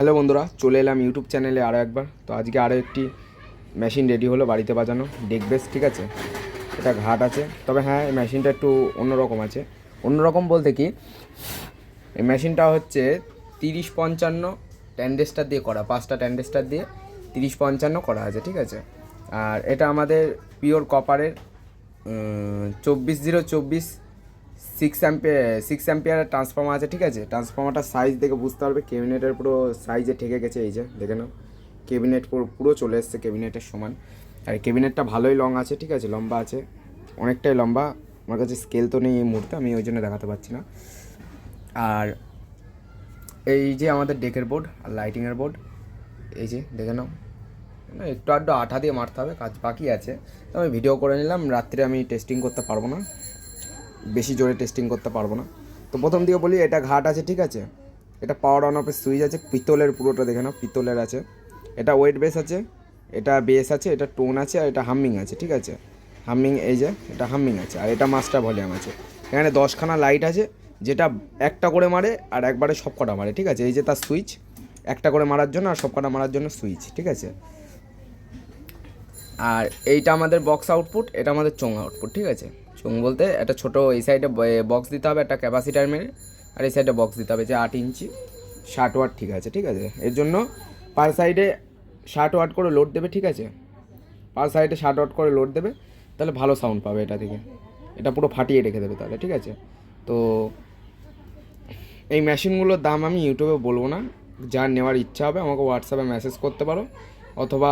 Hello বন্ধুরা, চলে এলাম ইউটিউব চ্যানেলে আরও একবার। তো আজকে আরও একটি মেশিন রেডি হলো বাড়িতে বাজানো। ডেক বেস ঠিক আছে? এটা ঘাট আছে। তবে হ্যাঁ এই মেশিনটা একটু অন্যরকম আছে। অন্যরকম বলতে কি, এই মেশিনটা হচ্ছে তিরিশ পঞ্চান্ন ট্যান্ডেস্টার দিয়ে করা, পাঁচটা ট্যান্ডেস্টার দিয়ে তিরিশ পঞ্চান্ন করা আছে, ঠিক আছে? আর এটা আমাদের পিওর কপারের চব্বিশ জিরো চব্বিশ six ampere six ampere transformer আছে, ঠিক আছে? ট্রান্সফর্মারটার সাইজ দেখে বুঝতে পারবে। কেবিনেটের পুরো সাইজে ঠেকে গেছে, এই যে, দেখে নাও। কেবিনেট পুরো পুরো চলে এসছে কেবিনেটের সমান। আর কেবিনেটটা ভালোই লং আছে, ঠিক আছে? লম্বা আছে। অনেকটাই লম্বা। আমার কাছে স্কেল তো নেই এই মুহূর্তে, আমি ওই জন্য দেখাতে পারছি না। আর এই যে আমাদের ডেকের বোর্ড আর লাইটিংয়ের বোর্ড এই যে, দেখে নাও। না একটু আধটু আঠা দিয়ে মারতে হবে, কাজ বাকি আছে। তো আমি ভিডিও করে নিলাম, রাত্রে আমি টেস্টিং করতে পারব না। বেশি জোরে টেস্টিং করতে পারব না। তো প্রথম দিকে বলি, এটা ঘাট আছে, ঠিক আছে? এটা পাওয়ার অন অফের সুইচ আছে, পিতলের পুরোটা দেখে নাও, পিতলের আছে। এটা ওয়েট বেস আছে, এটা বেস আছে, এটা টোন আছে, আর এটা হামিং আছে, ঠিক আছে? হামিং এই যে, এটা হামিং আছে, আর এটা মাস্টার ভলিউম আছে। এখানে দশখানা লাইট আছে, যেটা একটা করে মারে আর একবারে সব কটা মারে, ঠিক আছে? এই যে তার সুইচ একটা করে মারার জন্য আর সব কটা মারার জন্য সুইচ ঠিক আছে? আর এইটা আমাদের বক্স আউটপুট এটা আমাদের চোং আউটপুট ঠিক আছে? চোং বলতে একটা ছোট এই সাইডে বক্স দিতে হবে, একটা ক্যাপাসিটার মেরে, আর এই সাইডে বক্স দিতে হবে যে আট ইঞ্চি। ষাট ওয়াট ঠিক আছে ঠিক আছে? এর জন্য পার সাইডে ষাট ওয়াট করে লোড দেবে, ঠিক আছে? পার সাইডে ষাট ওয়াট করে লোড দেবে, তাহলে ভালো সাউন্ড পাবে এটা থেকে। এটা পুরো ফাটিয়ে রেখে দেবে তাহলে, ঠিক আছে? তো এই মেশিনগুলোর দাম আমি ইউটিউবে বলব না। যার নেওয়ার ইচ্ছা হবে, আমাকে হোয়াটসঅ্যাপে মেসেজ করতে পারো, অথবা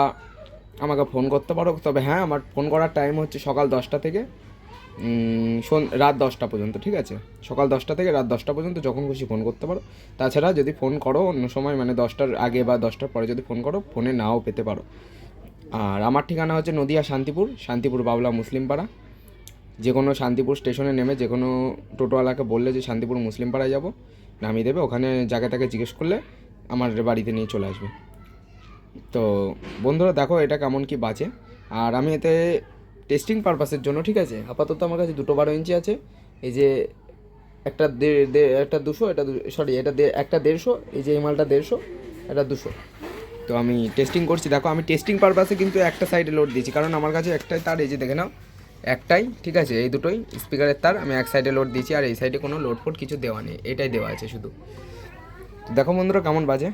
আমাকে ফোন করতে পারো। তবে হ্যাঁ আমার ফোন করার টাইম হচ্ছে সকাল দশটা থেকে। রাত দশটা পর্যন্ত, ঠিক আছে? সকাল দশটা থেকে রাত দশটা পর্যন্ত যখন খুশি ফোন করতে পারো। তাছাড়া যদি ফোন করো অন্য সময় মানে দশটার আগে বা দশটার পরে যদি ফোন করো ফোনে নাও পেতে পারো। আর আমার ঠিকানা হচ্ছে নদিয়া শান্তিপুর শান্তিপুর বাবলা মুসলিম পাড়া। যে কোনো শান্তিপুর স্টেশনে নেমে যে কোনো টোটোওয়ালাকে বললে যে শান্তিপুর মুসলিম পাড়ায় যাব, নামিয়ে দেবে। ওখানে যাকে তাকে জিজ্ঞেস করলে আমার বাড়িতে নিয়ে চলে আসবে। তো বন্ধুরা, দেখো এটা কেমন কি বাজে। আর আমি এতে টেস্টিং পারপাসের জন্য, ঠিক আছে? আপাতত আমার কাছে দুটো বারো ইঞ্চি আছে। এই যে একটা একটা দুশো, এটা সরি এটা একটা দেড়শো, এই যে এই মালটা দেড়শো, এটা দুশো। তো আমি টেস্টিং করছি। দেখো, আমি টেস্টিং পারপাসে কিন্তু একটা সাইডে লোড দিয়েছি। কারণ আমার কাছে একটাই তার, এই যে দেখে নাও, একটাই, ঠিক আছে? এই দুটোই স্পিকারের তার, আমি এক সাইডে লোড দিয়েছি। আর এই সাইডে কোনো লোড ফোড কিছু দেওয়া নেই। এটাই দেওয়া আছে শুধু। দেখো বন্ধুরা, কেমন বাজে?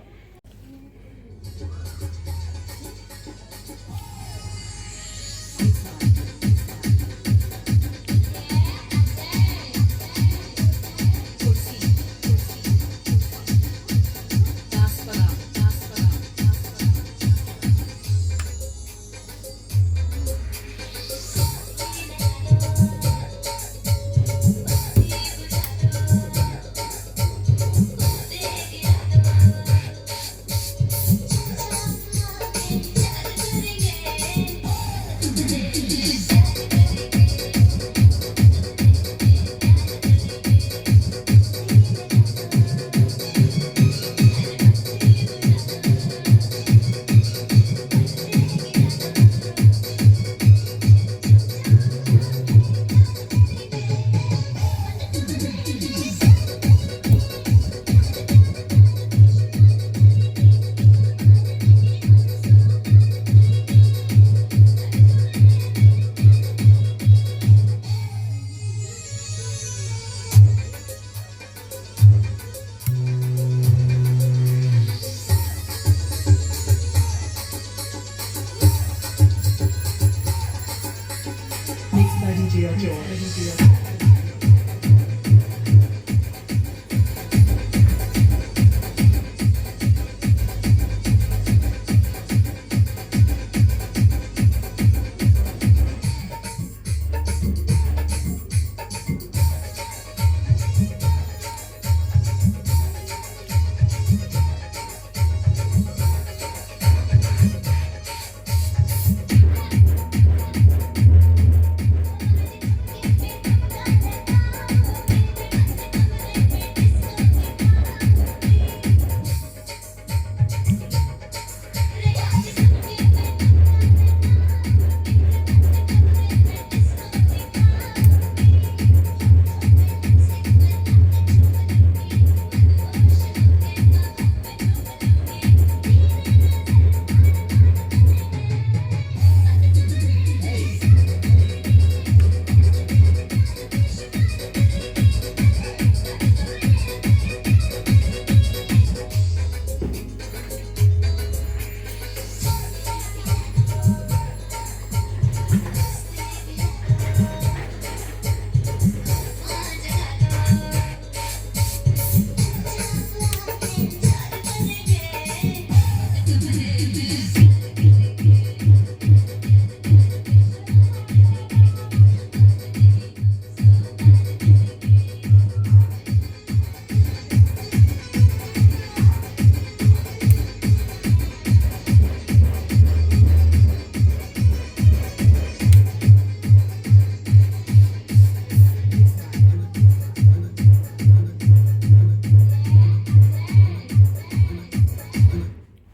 比较久啊那就比较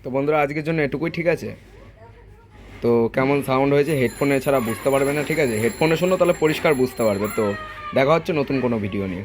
তো বন্ধুরা, আজকের জন্য এটুকুই ঠিক আছে? তো কেমন সাউন্ড হয়েছে? হেডফোনে ছাড়া বুঝতে পারবে না, ঠিক আছে? হেডফোনে শোনো, তাহলে পরিষ্কার বুঝতে পারবে। তো দেখা হচ্ছে নতুন কোনো ভিডিও নিয়ে।